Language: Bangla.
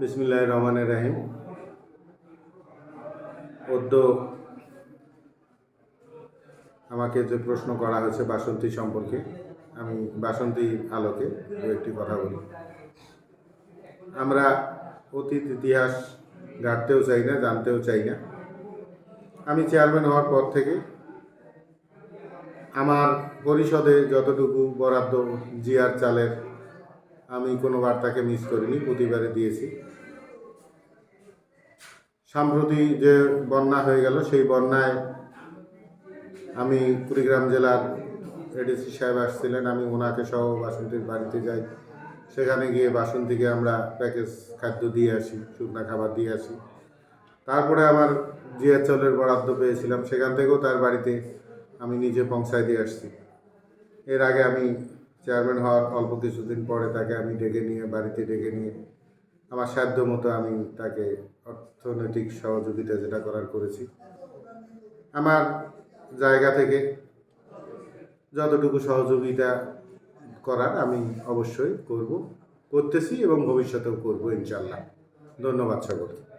বিসমিল্লাহ রহমানের রাহিম। অদ্য আমাকে যে প্রশ্ন করা হয়েছে বাসন্তী সম্পর্কে, আমি বাসন্তী আলোকে দু একটি কথা বলি। আমরা অতীত ইতিহাস ঘাটতেও চাই না, জানতেও চাই না। আমি চেয়ারম্যান হওয়ার পর থেকে আমার পরিষদে যতটুকু বরাদ্দ জিআর চালের আমি কোনো বার্তাকে মিস করিনি, প্রতিবারে দিয়েছি। সাম্প্রতি যে বন্যা হয়ে গেল, সেই বন্যায় আমি কুড়িগ্রাম জেলার এডিসি সাহেব আসছিলেন, আমি ওনাকে সহ বাসন্তীর বাড়িতে যাই। সেখানে গিয়ে বাসন্তীকে আমরা প্যাকেজ খাদ্য দিয়ে আসি, শুকনা খাবার দিয়ে আসি। তারপরে আমার জিয়া চাউলের বরাদ্দ পেয়েছিলাম, সেখান থেকেও তার বাড়িতে আমি নিজে পৌঁছায় দিয়ে আসছি। এর আগে আমি চেয়ারম্যান হওয়ার অল্প কিছুদিন পরে তাকে আমি ডেকে নিয়ে, বাড়িতে ডেকে নিয়ে আমার সাধ্য মতো আমি তাকে অর্থনৈতিক সহযোগিতা যেটা করার করেছি। আমার জায়গা থেকে যতটুকু সহযোগিতা করার আমি অবশ্যই করব, করতেছি এবং ভবিষ্যতেও করব ইনশাল্লাহ ধন্যবাদ সকলকে।